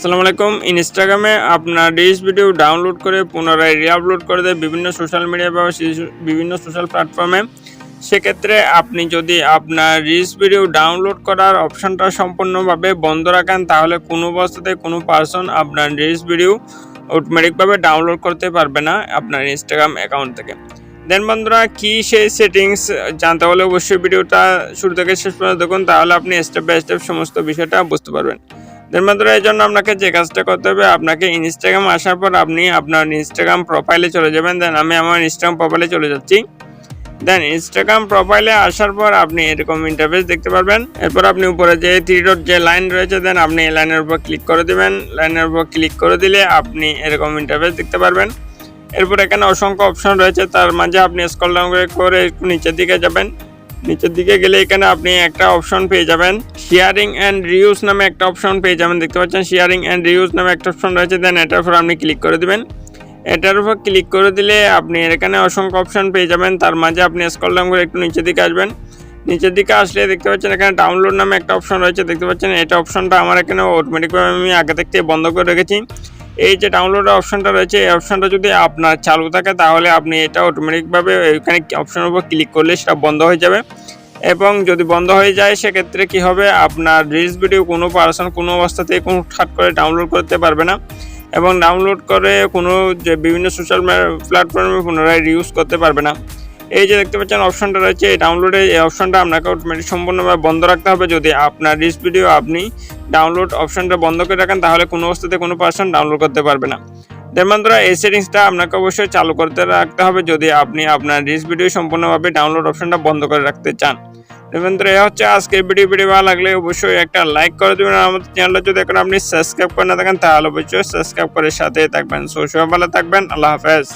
আসসালামু আলাইকুম। ইনস্টাগ্রামে আপনার রিলস ভিডিও ডাউনলোড করে পুনরায় রিআপলোড করে দেয় বিভিন্ন সোশ্যাল মিডিয়া বা বিভিন্ন সোশ্যাল প্ল্যাটফর্মে সেক্ষেত্রে আপনি যদি আপনার রিলস ভিডিও ডাউনলোড করার অপশনটা সম্পূর্ণভাবে বন্ধ রাখেন, তাহলে কোনো অবস্থাতে কোনো পার্সন আপনার রিলস ভিডিও অটোমেটিকভাবে ডাউনলোড করতে পারবে না আপনার ইনস্টাগ্রাম অ্যাকাউন্ট থেকে। দেন বন্ধুরা, কি সেই সেটিংস জানতে হলে অবশ্যই ভিডিওটা শুরু থেকে শেষ পর্যন্ত দেখুন, তাহলে আপনি স্টেপ বাই স্টেপ সমস্ত বিষয়টা বুঝতে পারবেন। বন্ধুরা এই জন্য আপনাকে যে কাজটা করতে হবে, আপনাকে ইনস্টাগ্রাম আসার পর আপনি আপনার ইনস্টাগ্রাম প্রোফাইলে চলে যাবেন। দেন আমি আমার ইনস্টাগ্রাম প্রোফাইলে চলে যাচ্ছি। দেন ইনস্টাগ্রাম প্রোফাইলে আসার পর আপনি এরকম ইন্টারফেস দেখতে পারবেন। এরপর আপনি উপরে যে থ্রি যে লাইন রয়েছে দেন আপনি এই লাইনের উপর ক্লিক করে দিবেন। লাইনের উপর ক্লিক করে দিলে আপনি এরকম ইন্টারফেস দেখতে পারবেন। এরপর এখানে অসংখ্য অপশন রয়েছে। তার মাঝে আপনি স্কল ডাউন করে একটু নিচের দিকে যাবেন। নিচের দিকে গেলে এখানে আপনি একটা অপশন পেয়ে যাবেন। শেয়ারিং অ্যান্ড রিউজ নামে একটা অপশন পেয়ে যাবেন, দেখতে পাচ্ছেন? শেয়ারিং অ্যান্ড রিউজ নামে একটা অপশন রয়েছে দেন এটার উপর আপনি ক্লিক করে দেবেন। এটার উপর ক্লিক করে দিলে আপনি এখানে অসংখ্য অপশন পেয়ে যাবেন, তার মাঝে আপনি স্ক্রল ডাউন করে একটু নিচের দিকে আসবেন। নিচের দিকে আসলে দেখতে পাচ্ছেন, এখানে ডাউনলোড নামে একটা অপশন রয়েছে, দেখতে পাচ্ছেন? এটা অপশনটা আমার এখানে অটোমেটিকভাবে আমি আগে থেকে বন্ধ করে রেখেছি। এই যে ডাউনলোড অপশনটা রয়েছে, এই অপশনটা যদি আপনার চালু থাকে, তাহলে আপনি এটা অটোমেটিকভাবে এখানে অপশনের উপর ক্লিক করলে সেটা বন্ধ হয়ে যাবে। এবং যদি বন্ধ হয়ে যায়, সেক্ষেত্রে কি হবে? আপনার রিলস ভিডিও কোনো পার্সন কোনো অবস্থাতে কোনো ঠাট করে ডাউনলোড করতে পারবে না। এবং ডাউনলোড করে কোনো যে বিভিন্ন সোশ্যাল প্ল্যাটফর্মে পুনরায় রিউজ করতে পারবে না। এই যে দেখতে পাচ্ছেন অপশনটা রয়েছে, এই ডাউনলোডের এই অপশনটা আপনাকে অটোমেটিক সম্পূর্ণভাবে বন্ধ রাখতে হবে। যদি আপনার রিলস ভিডিও আপনি ডাউনলোড অপশনটা বন্ধ করে রাখেন, তাহলে কোনো অবস্থাতে কোনো পার্সন ডাউনলোড করতে পারবে না। দেন বন্ধুরা, এই সেটিংসটা আপনাকে অবশ্যই চালু করতে রাখতে হবে, যদি আপনি আপনার রিলস ভিডিও সম্পূর্ণভাবে ডাউনলোড অপশনটা বন্ধ করে রাখতে চান। দেন বন্ধুরা, এই হচ্ছে আজকের ভিডিও ভিডিও ভালো লাগলে অবশ্যই একটা লাইক করে দেবেন আমাদের চ্যানেলটা যদি এখন আপনি সাবস্ক্রাইব করে না থাকেন, তাহলে অবশ্যই সাবস্ক্রাইব করে সাথে থাকবেন। সো, সবাই ভালো থাকবেন, আল্লাহ হাফেজ।